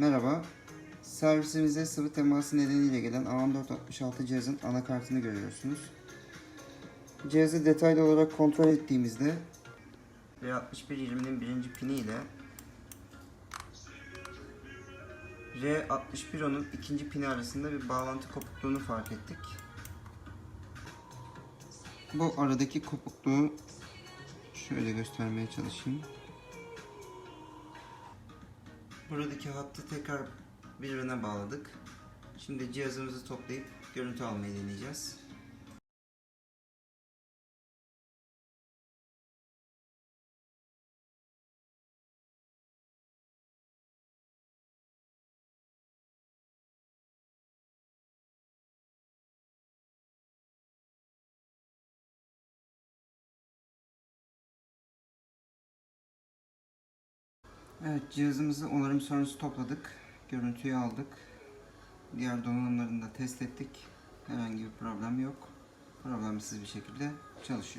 Merhaba. Servisimize sıvı teması nedeniyle gelen AM466 cihazın anakartını görüyorsunuz. Cihazı detaylı olarak kontrol ettiğimizde R6120'nin birinci pini ile R6110'un ikinci pini arasında bir bağlantı kopukluğunu fark ettik. Bu aradaki kopukluğu şöyle göstermeye çalışayım. Buradaki hattı tekrar birbirine bağladık. Şimdi cihazımızı toplayıp görüntü almayı deneyeceğiz. Evet cihazımızı onarım sonrası topladık. Görüntüyü aldık. Diğer donanımlarını da test ettik. Herhangi bir problem yok. Problemsiz bir şekilde çalışıyor.